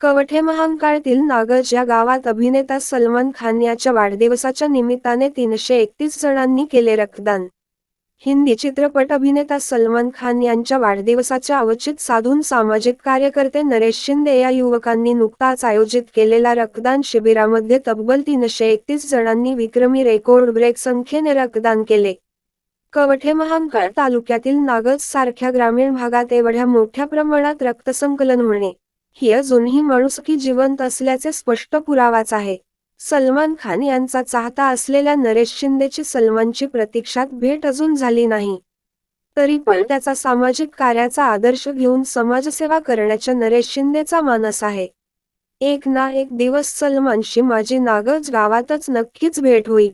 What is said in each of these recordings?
कवठे महांकाळतील नागज या गावात अभिनेता सलमान खान याच्या वाढदिवसाच्या निमित्ताने तीनशे एकतीस जणांनी केले रक्तदान. हिंदी चित्रपट अभिनेता सलमान खान यांच्या वाढदिवसाच्या अवचित साधून सामाजिक कार्यकर्ते नरेश शिंदे या युवकांनी नुकताच आयोजित केलेल्या रक्तदान शिबिरामध्ये तब्बल तीनशे एकतीस जणांनी विक्रमी रेकॉर्ड ब्रेक संख्येने रक्तदान केले. कवठे महांकाळ तालुक्यातील नागज सारख्या ग्रामीण भागात एवढ्या मोठ्या प्रमाणात रक्तसंकलन होणे ही अजूनही माणुसकी जिवंत असल्याचे स्पष्ट पुरावाच आहे. सलमान खान यांचा चाहता असलेल्या नरेश शिंदेची सलमानची प्रतीक्षात भेट अजून झाली नाही. तरी पण त्याचा सामाजिक कार्याचा आदर्श घेऊन समाजसेवा करण्याच्या नरेश शिंदेचा मानस आहे. एक ना एक दिवस सलमानशी माझी नागज गावातच नक्कीच भेट होईल.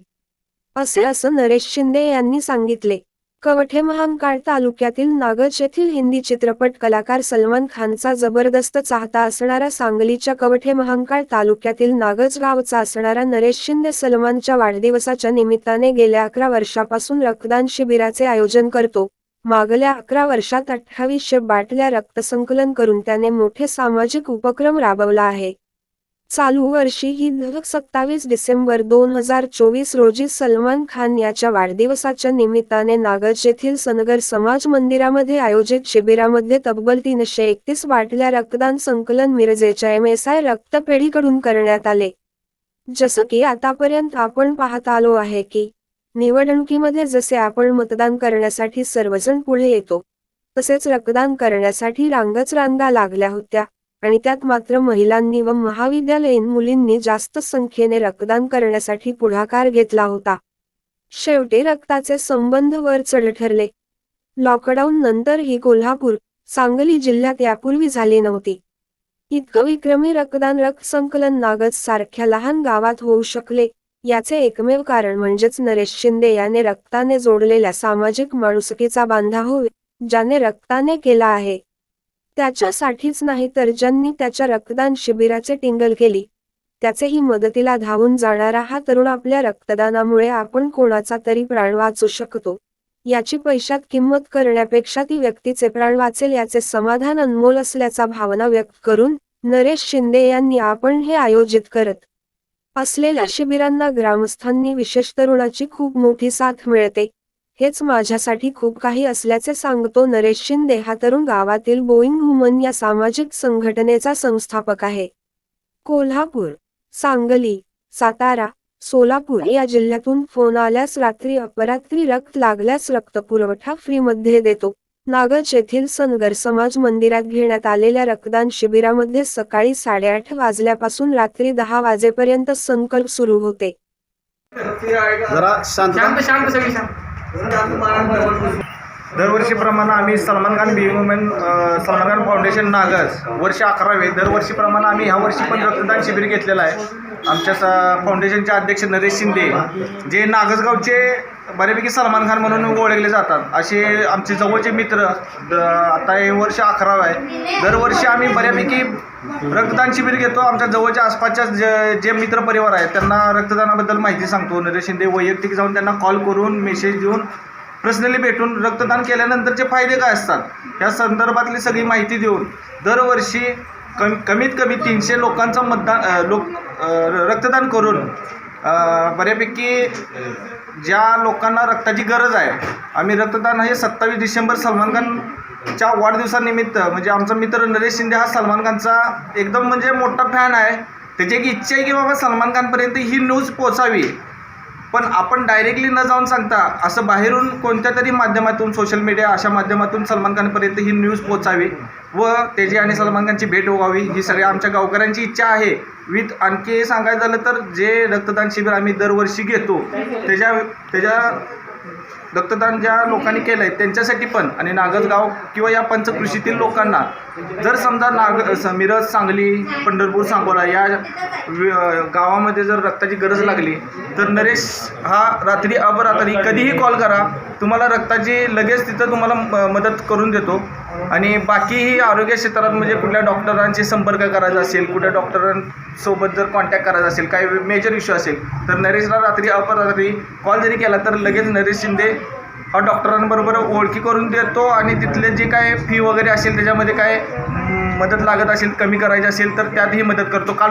असे असं नरेश शिंदे यांनी सांगितले. कवठे महांकाळ तालुक्यातील नागज येथील हिंदी चित्रपट कलाकार सलमान खानचा जबरदस्त चाहता असणारा सांगलीच्या कवठे महांकाळ तालुक्यातील नागज गावचा असणारा नरेश शिंदे सलमानच्या वाढदिवसाच्या निमित्ताने गेल्या अकरा वर्षापासून रक्तदान शिबिराचे आयोजन करतो. मागल्या अकरा वर्षात अठ्ठावीसशे बाटल्या रक्तसंकलन करून त्याने मोठे सामाजिक उपक्रम राबवला आहे. चालू वर्षी ही दिवस सत्तावीस डिसेंबर दोन हजार चोवीस रोजी सलमान खान याच्या वाढदिवसाच्या निमित्ताने नागज येथील सनगर समाज मंदिरामध्ये आयोजित शिबिरामध्ये तब्बल तीनशे एकतीस बाटल्या रक्तदान संकलन मिरजेच्या एम एस आय रक्तपेढीकडून करण्यात आले. जसं की आतापर्यंत आपण पाहत आलो आहे की निवडणुकीमध्ये जसे आपण मतदान करण्यासाठी सर्वजण पुढे येतो तसेच रक्तदान करण्यासाठी रांगच रांगा लागल्या होत्या. आणि त्यात मात्र महिलांनी व महाविद्यालयीन मुलींनी जास्त संख्येने रक्तदान करण्यासाठी पुढाकार घेतला होता. शेवटी रक्ताचे संबंध वर चढ ठरले. लॉकडाऊन नंतर ही कोल्हापूर सांगली जिल्ह्यात यापूर्वी झाली नव्हती. इतकं विक्रमी रक्तदान रक्त संकलन नागज सारख्या लहान गावात होऊ शकले याचे एकमेव कारण म्हणजेच नरेश शिंदे याने रक्ताने जोडलेल्या सामाजिक माणुसकीचा बांधा होय ज्याने रक्ताने केला आहे. त्याच्यासाठीच नाही तर ज्यांनी त्याच्या रक्तदान शिबिराचे टिंगल केली त्याचेही मदतीला धावून जाणारा हा तरुण आपल्या रक्तदानामुळे आपण कोणाचा तरी प्राण वाचू शकतो. याची पैशात किंमत करण्यापेक्षा ती व्यक्तीचे प्राण वाचेल याचे समाधान अनमोल असल्याचा भावना व्यक्त करून नरेश शिंदे यांनी आपण हे आयोजित करत असलेल्या शिबिरांना ग्रामस्थांनी विशेष तरुणाची खूप मोठी साथ मिळते. हेच माझ्यासाठी खूप काही असल्याचे सांगतो नरेश शिंदे हा तरुण गावातील बोईंग वुमन या सामाजिक संघटनेचा संस्थापक आहे. कोल्हापूर सांगली सातारा सोलापूर या जिल्ह्यातून फोन आल्यास रात्री अपरात्री रक्त लागल्यास रक्तपुरवठा फ्रीमध्ये देतो. नागज येथील सनगर समाज मंदिरात घेण्यात आलेल्या रक्तदान शिबिरामध्ये सकाळी साडेआठ वाजल्यापासून रात्री दहा वाजेपर्यंत संकल्प सुरू होते. जरा शांत शांत शांत सगळी शांत दरवर्षीप्रमाणे आम्ही सलमान खान बी वुमेन सलमान खान फाउंडेशन नागज वर्ष अकरावे. दरवर्षीप्रमाणे आम्ही ह्या वर्षी पण रक्तदान शिबिर घेतलेलं आहे. आमच्या स फाउंडेशनचे अध्यक्ष नरेश शिंदे जे नागजगावचे बऱ्यापैकी सलमान खान म्हणून ओळखले जातात. असे आमचे जवळचे मित्र द आता हे वर्ष अकरावं आहे. दरवर्षी आम्ही बऱ्यापैकी रक्तदान शिबिर घेतो. आमच्या जवळच्या आसपासच्या जे जे मित्रपरिवार आहेत त्यांना रक्तदानाबद्दल माहिती सांगतो. नरेश शिंदे वैयक्तिक जाऊन त्यांना कॉल करून मेसेज देऊन पर्सनली भेटून रक्तदान केल्यानंतरचे फायदे काय असतात? या संदर्भातली सगळी माहिती देऊन दरवर्षी कम कमीत कमी तीनशे लोकांचं मतदान लोक रक्तदान करून बऱ्यापैकी ज्या लोकांना रक्ताची गरज आहे आम्ही रक्तदान हे सत्तावीस डिसेंबर सलमान खानच्या वाढदिवसानिमित्त म्हणजे आमचा मित्र नरेश शिंदे हा सलमान खानचा एकदम म्हणजे मोठा फॅन आहे. त्याची एक इच्छा आहे की बाबा सलमान खानपर्यंत ही न्यूज पोचावी पण आपण डायरेक्टली न जाऊन सांगता असं बाहेरून कोणत्या तरी माध्यमातून सोशल मीडिया अशा माध्यमातून सलमान खानपर्यंत ही न्यूज पोचावी व त्याची आणि सलमान खानची भेट व्हावी ही सगळ्या आमच्या गावकऱ्यांची इच्छा आहे. विथ आणखी सांगायचं झालं तर जे रक्तदान शिबिर आम्ही दरवर्षी घेतो त्याच्या त्याच्या रक्तदान ज्या लोकांनी केलं आहे त्यांच्यासाठी पण आणि नागदगाव किंवा या पंचकृषीतील लोकांना जर समजा नाग स- मिरज सांगली पंढरपूर सांगोला या गावामध्ये जर रक्ताची गरज लागली तर नरेश हा रात्री अपरात्री कधीही कॉल करा तुम्हाला रक्ताची लगेच तिथं तुम्हाला म- मदत करून देतो. आणि बाकीही आरोग्य क्षेत्रात म्हणजे कुठल्या डॉक्टरांशी संपर्क करायचा असेल कुठल्या डॉक्टरांसोबत जर कॉन्टॅक्ट करायचा असेल काही मेजर इश्यू असेल तर नरेशला रात्री अपरात्री कॉल जरी केला तर लगेच नरेश शिंदे हा डॉक्टरांबरोबर ओळखी करून देतो आणि तिथले जे काय फी वगैरे असेल त्याच्यामध्ये काय मदत लागत असेल कमी करायची असेल तर त्यातही मदत करतो. काल